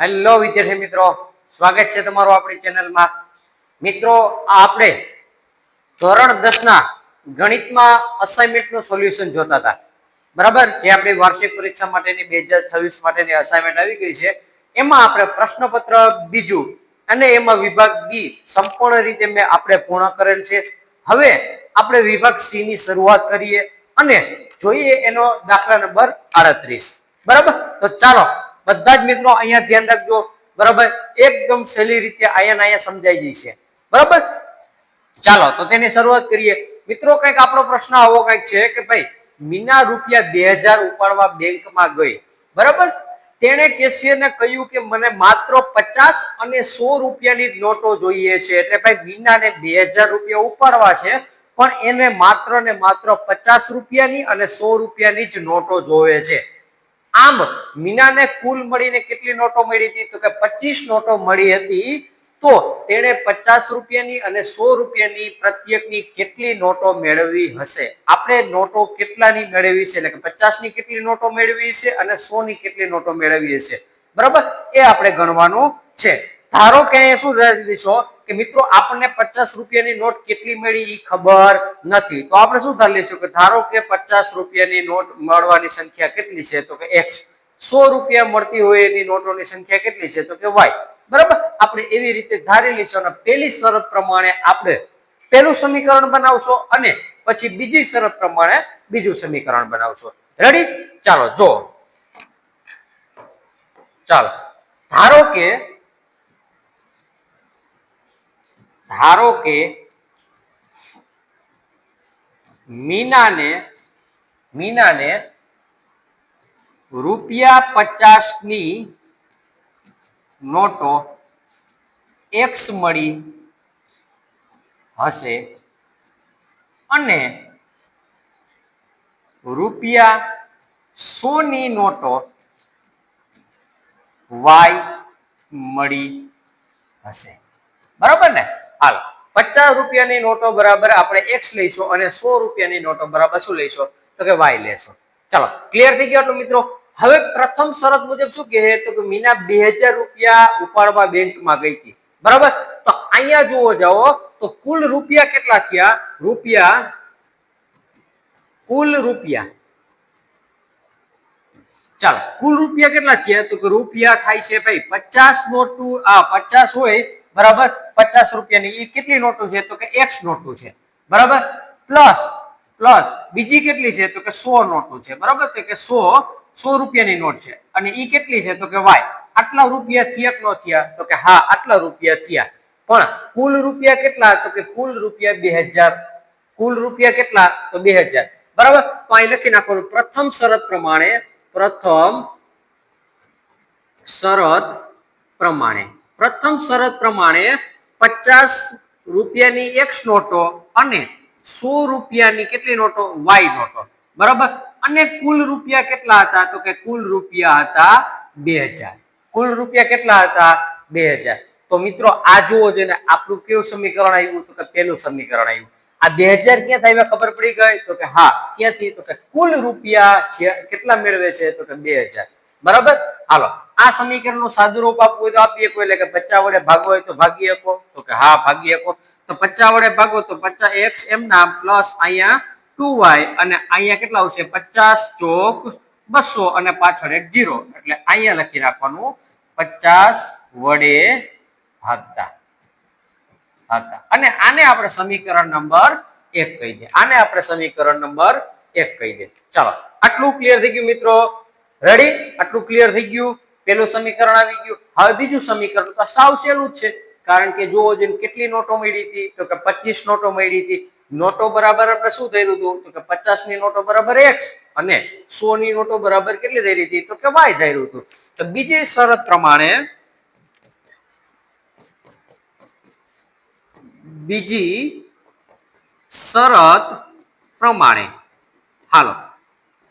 Hello વિદ્યાર્થી મિત્રો, સ્વાગત છે તમારું આપણી ચેનલમાં. મિત્રો, આપણે ધોરણ દસ ના ગણિતમાં અસાઇનમેન્ટનું સોલ્યુશન જોતા હતા. બરાબર? જે આપણી વાર્ષિક પરીક્ષા માટેની બે હજાર છવ્વીસ માટેની અસાઇનમેન્ટ આવી ગઈ છે. એમાં આપણે પ્રશ્નપત્ર બીજું અને એમાં વિભાગ બી સંપૂર્ણ રીતે મેં આપણે પૂર્ણ કરેલ છે. હવે આપણે વિભાગ સી ની શરૂઆત કરીએ અને જોઈએ એનો દાખલા નંબર આડત્રીસ. બરાબર? તો ચાલો બધા જ મિત્રો અહીંયા ધ્યાન રાખજો. બરાબર? એકદમ સહેલી રીતે આયા અહીંયા સમજાઈ જશે બરાબર? ચાલો, તો તેની શરૂઆત કરીએ. મિત્રો, કંઈક આપણો પ્રશ્ન આવો કંઈક છે કે ભાઈ, મીના રૂપિયા બે ઉપાડવા બેંકમાં ગઈ. બરાબર? તેણે કેશિયરને કહ્યું કે મને માત્ર પચાસ અને સો રૂપિયાની નોટો જોઈએ છે. એટલે ભાઈ, મીનાને બે હજાર રૂપિયા ઉપાડવા છે, પણ એને માત્ર ને માત્ર પચાસ રૂપિયાની અને સો રૂપિયાની જ નોટો જોવે છે. આમ મીનાને કુલ મળીને કેટલી નોટો મળી હતી? તો કે પચીસ નોટો મળી હતી. તો તેણે પચાસ રૂપિયાની અને સો રૂપિયાની પ્રત્યેકની કેટલી નોટો મેળવી હશે? આપણે નોટો કેટલાની મેળવી છે? એટલે કે પચાસની કેટલી નોટો મેળવી છે અને સો ની કેટલી નોટો મેળવી છે બરાબર? એ આપણે ગણવાનું છે. ધારો કે શું ધારી દઈશો કે મિત્રો, આપણને પચાસ રૂપિયાની નોટ કેટલી મળી એ ખબર નથી. તો આપણે શું ધારી લઈશું કે ધારો કે પચાસ રૂપિયાની નોટ મળવાની સંખ્યા કેટલી છે, તો કે એક્સ સો રૂપિયા મળતી હોય એની નોટોની સંખ્યા કેટલી છે, તો કે વાય. બરાબર? આપણે એવી રીતે ધારી લઈશું અને પેલી શરત પ્રમાણે આપણે પેલું સમીકરણ બનાવશો અને પછી બીજી શરત પ્રમાણે બીજું સમીકરણ બનાવશો. રેડી ચાલો, જો. ચાલો. ધારો કે ધારો કે મીનાને મીનાને રૂપિયા પચાસની નોટો એક્સ મળી હશે અને રૂપિયા સોની નોટો વાય મળી હશે. બરાબર ને? હાલ. પચાસ રૂપિયાની નોટો બરાબર આપણે એક્સ લઈશું અને સો રૂપિયાની નોટો બરાબર શું લઈશું? તો કે વાય લેશો ચાલો ક્લિયર થઈ ગયો મિત્રો? હવે પ્રથમ શરત મુજબ શું કહે? તો કે મીના બે રૂપિયા ઉપાડવા બેંકમાં ગઈ હતી. બરાબર? તો અહીંયા જુઓ જાઓ, તો કુલ રૂપિયા કેટલા થયા? રૂપિયા, કુલ રૂપિયા. ચાલો, કુલ રૂપિયા કેટલા થયા? તો કે રૂપિયા થાય છે ભાઈ પચાસ નોટું આ પચાસ હોય બરાબર? પચાસ રૂપિયાની. એ કેટલી નોટો છે? તો કે એક્સ નોટો છે. બરાબર? પ્લસ પ્લસ, બીજી કેટલી છે? તો કે સો નોટો છે. બરાબર? તો કે સો સો રૂપિયાની નોટ છે. અને એ કેટલી છે? તો કે વાય. આટલા રૂપિયા થયા કે થયા? તો કે હા, આટલા રૂપિયા થયા. પણ કુલ રૂપિયા કેટલા? તો કે કુલ રૂપિયા બે હજાર. કુલ રૂપિયા કેટલા? તો બે હજાર. બરાબર? તો અહીં લખી નાખવાનું. પ્રથમ શરત પ્રમાણે, પ્રથમ શરત પ્રમાણે. પ્રથમ શરત પ્રમાણે પચાસ રૂપિયાની એક્સ નોટો અને સો રૂપિયાની કેટલી નોટો? વાય નોટો. બરાબર? અને કુલ રૂપિયા કેટલા હતા? તો કે કુલ રૂપિયા હતા બે હજાર. કુલ રૂપિયા કેટલા હતા? બે હજાર. તો મિત્રો, આ જુઓ છે આપણું કેવું સમીકરણ આવ્યું? તો કે પેલું સમીકરણ આવ્યું. આ બે હજાર ક્યાંથી આવ્યા ખબર પડી ગઈ? તો કે હા ક્યાંથી તો કે કુલ રૂપિયા કેટલા મેળવે છે? તો કે બે બરાબર? હાલો. આ સમીકરણનું સાદુરૂપ આપવું હોય તો આપી શકો. એટલે કે પચાસ વડે ભાગો હોય તો ભાગી શકો. તો કે હા, ભાગી શકો. તો પચાસ વડે ભાગો તો પચાસ એક્સ એમ નામ પ્લસ અહીંયા ટુ વાય અને અહીંયા કેટલા આવશે? પચાસ ચોક બસો અને પાછળ એક જીરો. એટલે અહીંયા લખી રાખવાનું પચાસ વડે ભાગતા. ભાગતા. અને આને આપણે સમીકરણ નંબર એક કહી દે. આને આપણે સમીકરણ નંબર એક કહી દે. ચાલો, આટલું ક્લિયર થઈ ગયું મિત્રો. રેડી આટલું ક્લિયર થઈ ગયું? પેલું સમીકરણ આવી ગયું. હવે બીજું સમીકરણ તો સાવ સહેલું જ છે. કારણ કે જુઓ જેમ કેટલી નોટો મળી હતી, તો કે પચીસ નોટો મળી હતી. નોટો બરાબર આપણે શું ધર્યું હતું? તો કે પચાસની નોટો બરાબર એક્સ અને સો ની નોટો બરાબર કેટલી ધરી હતી? તો કે વાય ધર્યું હતું. તો બીજી શરત પ્રમાણે બીજી શરત પ્રમાણે હાલો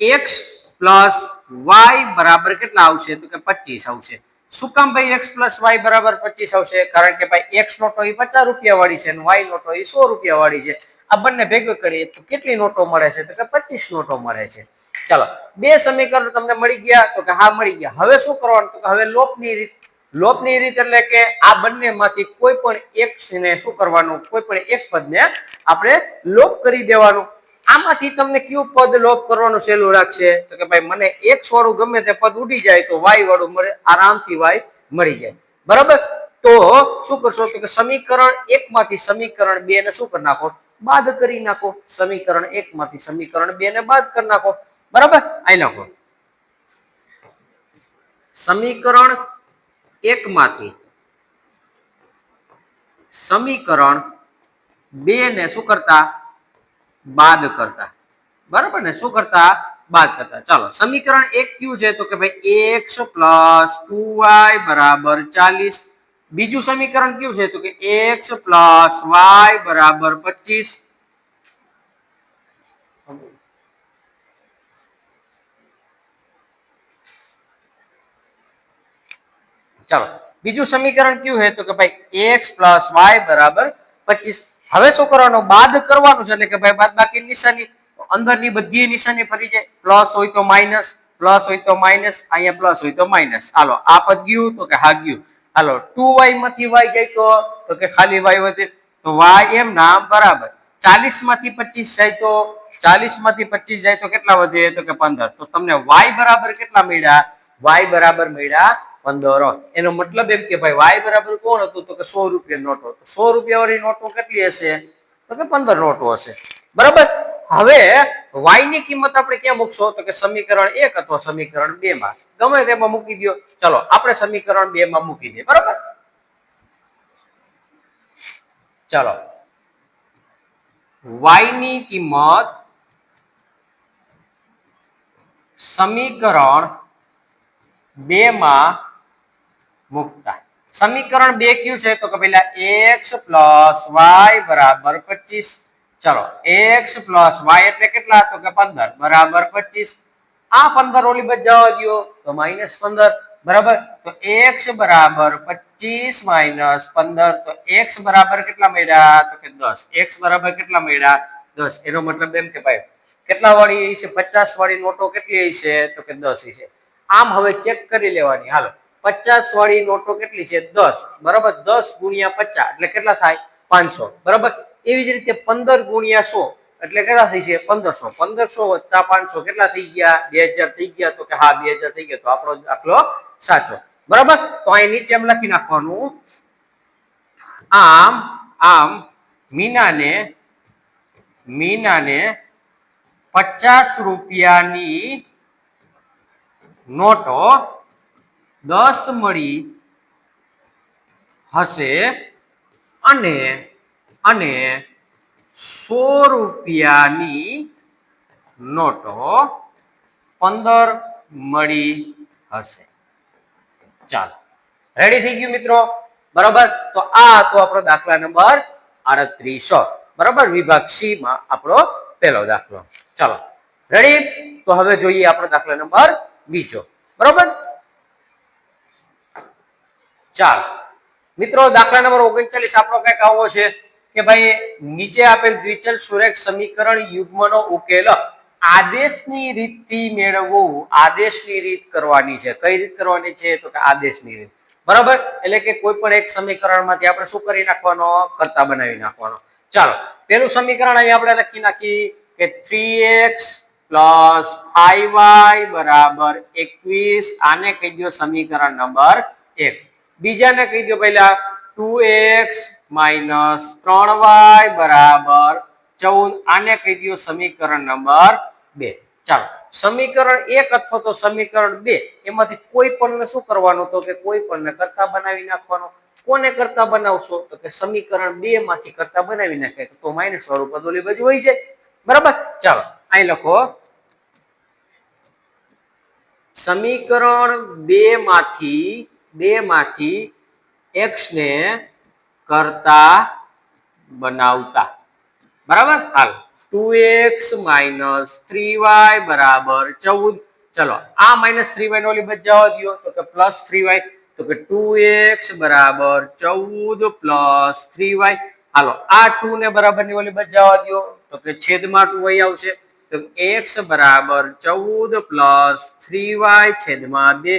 એક્સ પ્લસ વાય બરાબર કેટલા આવશે? તો કે પચીસ આવશે. શું કામ ભાઈ એક્સ પ્લસ વાય બરાબર પચીસ આવશે? કારણ કે ભાઈ એક્સ નોટો એ પચાસ રૂપિયા વાળી છે અને વાય નોટો એ સો રૂપિયા વાળી છે. આ બંને ભેગું કરીએ તો કેટલી નોટો મળે છે? તો કે પચીસ નોટો મળે છે. ચાલો, બે સમીકરણ તમને મળી ગયા. તો કે હા, મળી ગયા. હવે શું કરવાનું? તો કે હવે લોપની રીત. લોપની રીત એટલે કે આ બંનેમાંથી કોઈ પણ એક ને શું કરવાનું? કોઈ પણ એક પદને આપણે લોપ કરી દેવાનું. આમાંથી તમને કયું પદ લોપ કરવાનું સહેલું રાખશે? તો કે ભાઈ, મને એક વાળું ગમે તે પદ ઉડી જાય તો વાય વાળું મળે આરામથી વાય મળી જાય. બરાબર? તો શું કરશો? તો કે સમીકરણ એક માંથી સમીકરણ બે ને શું કરી નાખો? બાદ કરી નાખો. સમીકરણ એક માંથી સમીકરણ બે ને બાદ કરી નાખો. બરાબર? આઈ નાખો. સમીકરણ એક માંથી સમીકરણ બે ને શું કરતા? બાદ કરતા બરાબર ને? શું કરતા? બાદ કરતા. ચાલો, સમીકરણ એક કયું છે? તો કે ભાઈ એક્સ પ્લસ ટુ વાય બરાબર ચાલીસ. બીજું સમીકરણ કયું છે? તો કે એક્સ પ્લસ વાય બરાબર પચીસ. ચાલો, બીજું સમીકરણ કયું છે? તો કે ભાઈ એક્સ પ્લસ વાય બરાબર પચીસ. હવે શું કરવાનું? બાદ કરવાનું છે. એટલે કે ભાઈ બાદ બાકી નિશાની, અંદરની બધી નિશાની ફરી જાય. પ્લસ હોય તો માઇનસ, પ્લસ હોય તો માઇનસ, અહીંયા પ્લસ હોય તો માઇનસ. હાલો, આ પદ ગયું તો કે હા ગયું. હાલો ટુ વાયમાંથી વાય જાય તો કે ખાલી વાય વધે. તો વાય એમ નામ બરાબર. ચાલીસમાંથી પચીસ જાય તો, ચાલીસમાંથી પચીસ જાય તો કેટલા વધે? તો કે પંદર. તો તમને વાય બરાબર કેટલા મળ્યા? વાય બરાબર મળ્યા પંદર. એનો મતલબ એમ કે ભાઈ વાય બરાબર કોણ હતું? તો કે સો રૂપિયા નોટો સો રૂપિયા વાળી નોટો કેટલી હશે? તો કે પંદર નોટો હશે. બરાબર? હવે વાયની કિંમત આપણે ક્યાં મૂકશો? તો કે સમીકરણ એક અથવા સમીકરણ બે માં. ગમે તેમાં મૂકી દો ચલો, આપણે સમીકરણ બે માં મૂકી દઈએ. બરાબર? ચલો. વાયની કિંમત સમીકરણ બે માં મૂકતા. સમીકરણ બે કયું છે? તો કે પેલા એક્સ પ્લસ વાય બરાબર પચીસ. ચલો, એક્સ પ્લસ વાય એટલે કેટલા? તો કે પંદર. બરાબર પચીસ. આ પંદર ઓલી બચ જવા દો તો માઇનસ પંદર. બરાબર? તો એક્સ બરાબર પચીસ માઇનસ પંદર. તો એક્સ બરાબર કેટલા મળ્યા? તો કે દસ. એક્સ બરાબર કેટલા મળ્યા? દસ. એનો મતલબ એમ કે ભાઈ, કેટલા વાળી છે પચાસ વાળી નોટો કેટલી છે તો કે દસ છે આમ હવે ચેક કરી લેવાની. હાલો. પચાસ વાળી નોટો કેટલી છે? દસ. બરાબર? દસ ગુણ્યા પચાસ. એટલે કેટલા થાય? પાંચસો. બરાબર? એવી જ રીતે પંદર ગુણ્યા સો. એટલે કેટલા થઈ છે? પંદરસો. પંદરસો વત્તા પાંચસો કેટલા થઈ ગયા? બે હજાર થઈ ગયા. તો કે હા, બે હજાર થઈ ગયા. તો આપણો દાખલો સાચો. બરાબર? તો અહીં નીચે એમ લખી નાખવાનું. આમ આમ, મીનાને મીનાને પચાસ રૂપિયાની નોટો દસ મળી હશે અને અને સો રૂપિયાની નોટો પંદર મળી હશે. ચાલો. રેડી થઈ ગયું મિત્રો? બરાબર? તો આ હતો આપણો દાખલા નંબર આડત્રીસો. બરાબર? વિભાગ સી માં આપણો પહેલો દાખલો. ચાલો. રેડી તો હવે જોઈએ આપણો દાખલા નંબર બીજો. બરાબર? ચાલો. મિત્રો, દાખલા નંબર ઓગણચાલીસ આપણો કંઈક આવો છે કે ભાઈ, નીચે આપેલ દ્વિચલ સુરેખ સમીકરણ યુગ્મનો ઉકેલ આદેશની રીતથી મેળવવું, આદેશની રીત કરવાની છે. કઈ રીત કરવાની છે? તો કે આદેશની રીત. બરાબર? એટલે કે કોઈ પણ એક સમીકરણમાંથી આપણે શું કરી નાખવાનો? કરતા બનાવી નાખવાનો. ચાલો, પેલું સમીકરણ અહીં આપણે લખી નાખી કે three x plus five y બરાબર એકવીસ. આને કહી દો સમીકરણ નંબર એક. બીજાને કહી દો પહેલા ટુ એક્સ માઇનસ ત્રણ વાય બરાબર ચૌદ. આને કહી દો સમીકરણ નંબર બે. ચાલો, સમીકરણ એક અથવા તો સમીકરણ બે, એમાંથી કોઈ પણ શું કરવાનું તો કે કોઈ પણ કરતા બનાવી નાખવાનો. કોને કરતા બનાવશો? તો કે સમીકરણ બે માંથી કરતા બનાવી નાખે. તો માઇનસ વાળું પદ ઓલી બાજુ હોય છે બરાબર? ચાલો, અહીં લખો. સમીકરણ બે માંથી બે એક્સને કરતા બનાવતા. બરાબર? હાલ. Two x minus three y બરાબર ચૌદ. ચલો, આ માઇનસ થ્રી વાય નો ઓલી બચ જવા દો. તો કે પ્લસ થ્રી વાય તો કે ટુ એક્સ બરાબર ચૌદ પ્લસ થ્રી વાય હાલો, આ ટુ ને બરાબરની ઓલી બચ જવા દો. તો કે છેદમાં ટુ વાય આવશે. તો એક્સ બરાબર ચૌદ પ્લસ થ્રી વાય છેદમાં બે.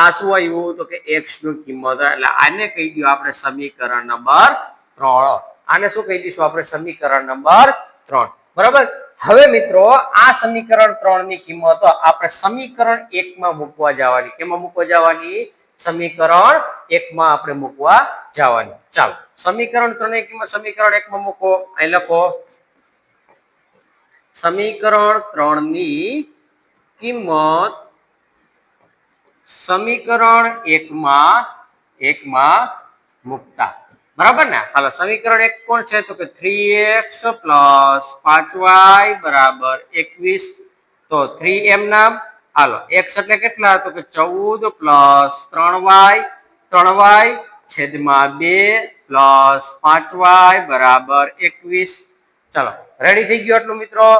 આ શું આવ્યું તો કે એક્સનું કિંમત એટલે આને કહી દઉં આપણે સમીકરણ નંબર ત્રણ. આને શું કહી દઈશું આપણે સમીકરણ નંબર ત્રણ? બરાબર? હવે મિત્રો, આ સમીકરણ ત્રણની કિંમત આપણે સમીકરણ એક માં મૂકવા જવાની. કેમાં મૂકવા જવાની? સમીકરણ એક માં આપણે મૂકવા જવાની. ચાલો, સમીકરણ ત્રણની કિંમત સમીકરણ એક માં મૂકો. અહીં લખો. સમીકરણ ત્રણની કિંમત સમીકરણ એકમાં એકમાં મુકતા. બરાબર ને? હાલો, સમીકરણ એક કોણ છે? તો કે થ્રી એક્સ પ્લસ પાંચ વાય બરાબર એકવીસ. તો થ્રી એમ નામ? હાલો એક્સ એટલે કેટલા? તો કે ચૌદ પ્લસ ત્રણ વાય ત્રણ વાય છેદમાં બે પ્લસ પાંચ વાય બરાબર એકવીસ. ચલો રેડી થઈ ગયો એટલું મિત્રો?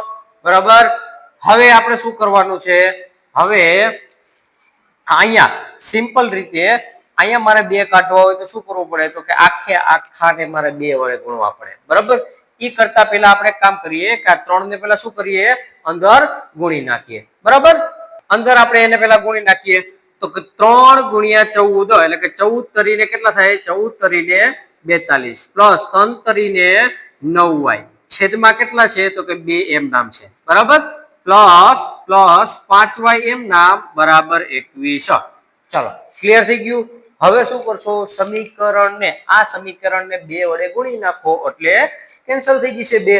બરાબર? હવે આપણે શું કરવાનું છે? હવે અહીંયા સિમ્પલ રીતે, અહીંયા મારે બે કાઢવા હોય તો શું કરવું પડે? તો કે આખે આખાને મારે બે વડે ગુણવા પડે. બરાબર? એ કરતા પહેલા આપણે કામ કરીએ કે આ ત્રણ ને પહેલા શું કરીએ? અંદર ગુણી નાખીએ. બરાબર? અંદર આપણે એને પહેલા ગુણી નાખીએ. તો કે ત્રણ ગુણ્યા ચૌદ, એટલે કે ચૌદ તરીને કેટલા થાય? ચૌદ તરીને બેતાલીસ. પ્લસ ત્રણ તરીને નવ વાય. છેદમાં કેટલા છે? તો કે બે એમ નામ છે. બરાબર? પ્લસ પ્લસ પાંચ વાય એમ નામ બરાબર એકવીસ. ચલો ક્લિયર થઈ ગયું? હવે શું કરશો? સમીકરણને, આ સમીકરણને બે વડે ગુણી નાખો, એટલે કેન્સલ થઈ જશે બે.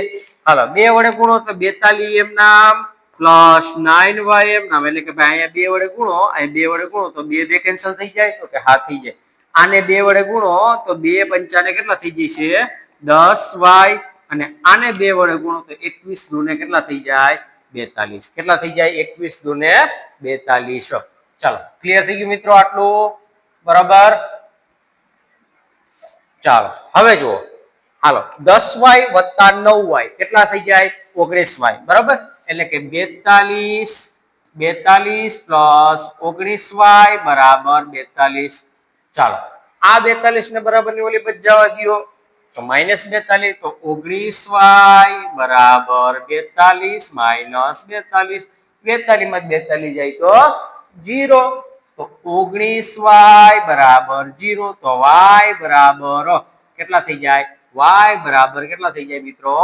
હાલો, બે વડે ગુણો તો બેતાલીસ એમ નામ, પ્લસ નાઇન વાય એમ નામ, એટલે કે ભાઈ અહીંયા બે વડે ગુણો અહીં બે વડે ગુણો, તો બે બે કેન્સલ થઈ જાય, તો કે હા થઈ જાય. આને બે વડે ગુણો, તો બે પંચાને કેટલા થઈ જશે? દસ વાય અને આને બે વડે ગુણો, તો એકવીસ દુને કેટલા થઈ જાય? બેતાલીસ. કેટલા થઈ જાય? એકવીસ દુને બેતાલીસ. ચાલો ક્લિયર થઈ ગયું મિત્રો આટલું? બરાબર? ચાલો, હવે જુઓ. હાલો, દસ વાય વત્તા નવ વાય, કેટલા થઈ જાય? ઓગણીસ વાય, બરાબર? એટલે કે બેતાલીસ બેતાલીસ પ્લસ ઓગણીસ વાય બરાબર બેતાલીસ. ચાલો, આ બેતાલીસ ને બરાબરની ઓલી બચ જવા દો તો માઇનસ બેતાલીસ, તો ઓગણીસ વાય બરાબર બેતાલીસ માઇનસ બેતાલીસ. બેતાલીસમાં બેતાલીસ જાય તો જીરો તો ઓગણીસ વાય બરાબર જીરો તો વાય બરાબર કેટલા થઈ જાય? વાય બરાબર કેટલા થઈ જાય મિત્રો?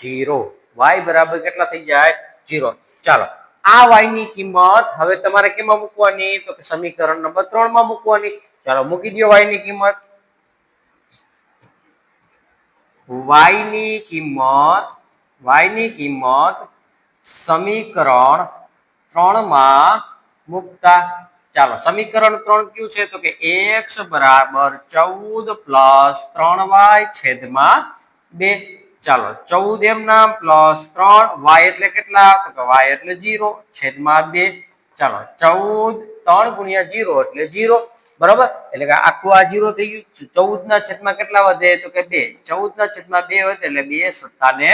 જીરો વાય બરાબર કેટલા થઈ જાય? જીરો ચાલો, આ વાયની કિંમત હવે તમારે કેમાં મૂકવાની? તો સમીકરણ નંબર ત્રણમાં મૂકવાની. ચાલો, મૂકી દો વાયની કિંમત. વાયની કિંમત, વાયની કિંમત સમીકરણ ત્રણમાં મૂકતા. ચાલો, સમીકરણ ત્રણ કયું છે? તો કે એક્સ બરાબર ચૌદ પ્લસ ત્રણ વાય છેદમાં બે. ચાલો, ચૌદ એમ નામ પ્લસ ત્રણ વાય એટલે કેટલા? તો કે વાય એટલે જીરો છેદમાં બે. ચાલો, ચૌદ ત્રણ ગુણ્યા જીરો એટલે જીરો બરાબર? એટલે કે આખું આ જીરો થઈ ગયું. ચૌદ ના છેદમાં કેટલા વધે? તો કે બે. ચૌદ ના છેદમાં બે વધે એટલે બે સત્તા ને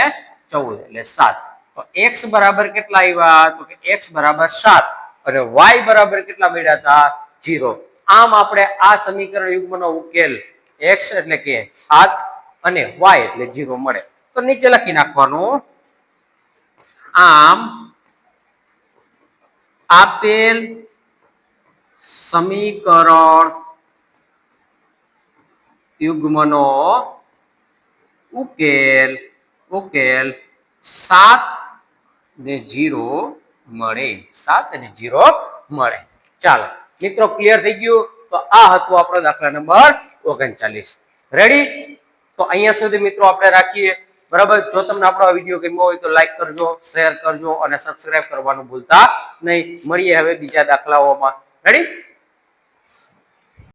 ચૌદ એટલે સાત. તો એક્સ બરાબર કેટલા આવ્યા? તો કે એક્સ બરાબર સાત. અને વાય બરાબર કેટલા મળ્યા હતા? જીરો. આમ આપણે આ સમીકરણ યુગ્મનો ઉકેલ એક્સ એટલે કે સાત અને વાય એટલે જીરો મળે. તો નીચે લખી નાખવાનું. આમ આપેલ સમીકરણ યુગ્મનો ઉકેલ ઉકેલ સાત ને જીરો મળે. સાત અને જીરો મળે. ચાલો, મિત્રો ક્લિયર થઈ ગયું? તો આ હતું આપણો દાખલા નંબર ઓગણચાલીસ. રેડી તો અહીંયા સુધી, મિત્રો, આપણે રાખીએ. બરાબર? જો તમને આપણો વીડિયો ગમ્યો હોય તો લાઈક કરજો શેર કરજો અને સબસ્ક્રાઇબ કરવાનું ભૂલતા નહીં. મળીએ હવે બીજા દાખલાઓમાં. રેડી